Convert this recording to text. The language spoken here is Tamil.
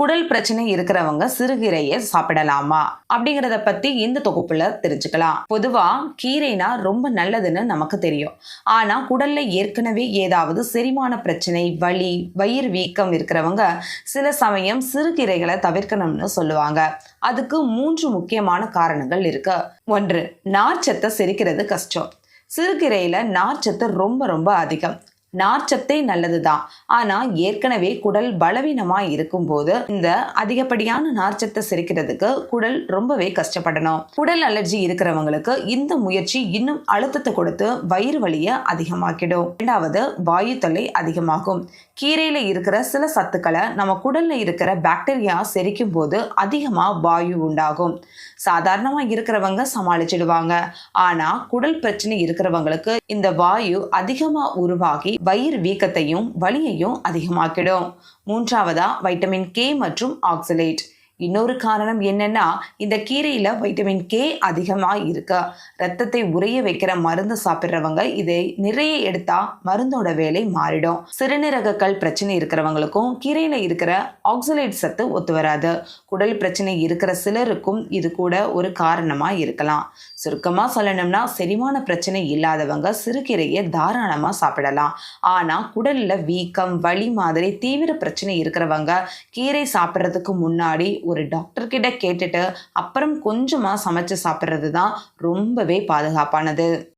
குடல் பிரச்சனை இருக்கிறவங்க சிறுகீரையை சாப்பிடலாமா? அப்படிங்கிறத பத்தி இந்த தொகுப்புல தெரிஞ்சுக்கலாம். பொதுவா கீரைனா ரொம்ப நல்லதுன்னு நமக்கு தெரியும். ஆனா குடல்ல ஏற்கனவே ஏதாவது செரிமான பிரச்சனை வலி வயிறு வீக்கம் இருக்கிறவங்க சில சமயம் சிறுகீரைகளை தவிர்க்கணும்னு சொல்லுவாங்க. அதுக்கு மூன்று முக்கியமான காரணங்கள் இருக்கு. ஒன்று நார்ச்சத்தை செரிக்கிறது கஷ்டம். சிறுகீரையில நார்ச்சத்து ரொம்ப ரொம்ப அதிகம். நார்ச்சத்தே நல்லதுதான். ஆனா ஏற்கனவே குடல் பலவீனமா இருக்கும்போது இந்த அதிகப்படியான நார்ச்சத்தை செரிக்கிறதுக்கு குடல் ரொம்பவே கஷ்டப்படணும். குடல் அலர்ஜி இருக்கிறவங்களுக்கு இந்த முயற்சி இன்னும் அழுத்தத்தை கொடுத்து வயிறு வலியை அதிகமாக்கிடும். இரண்டாவது வாயு தொல்லை அதிகமாகும். கீரையில இருக்கிற சில சத்துக்களை நம்ம குடல்ல இருக்கிற பாக்டீரியா செரிக்கும் போது அதிகமா வாயு உண்டாகும். சாதாரணமா இருக்கிறவங்க சமாளிச்சிடுவாங்க. ஆனா குடல் பிரச்சனை இருக்கிறவங்களுக்கு இந்த வாயு அதிகமா உருவாகி வயிறு வீக்கத்தையும் வலியையும் அதிகமாக்கிடும். மூன்றாவதா வைட்டமின் கே மற்றும் ஆக்சலேட் இன்னொரு காரணம் என்னன்னா இந்த கீரையில வைட்டமின் கே அதிகமா இருக்கு ரத்தத்தை உறைய வைக்கிற மருந்து சாப்பிட்றவங்க இதை நிறைய எடுத்தா மருந்தோட வேலை மாறிடும். சிறுநீரக கல் பிரச்சனை இருக்கிறவங்களுக்கும் கீரையில இருக்கிற ஆக்சலேட் சத்து ஒத்து வராது. குடல் பிரச்சனை இருக்கிற சிலருக்கும் இது கூட ஒரு காரணமா இருக்கலாம். சுருக்கமாக சொல்லணும்னா செரிமான பிரச்சனை இல்லாதவங்க சிறுகீரையை தாராளமாக சாப்பிடலாம். ஆனால் குடலில் வீக்கம் வலி மாதிரி தீவிர பிரச்சனை இருக்கிறவங்க கீரை சாப்பிட்றதுக்கு முன்னாடி ஒரு டாக்டர்கிட்ட கேட்டுட்டு அப்புறம் கொஞ்சமாக சமைச்சு சாப்பிட்றது தான் ரொம்பவே பாதுகாப்பானது.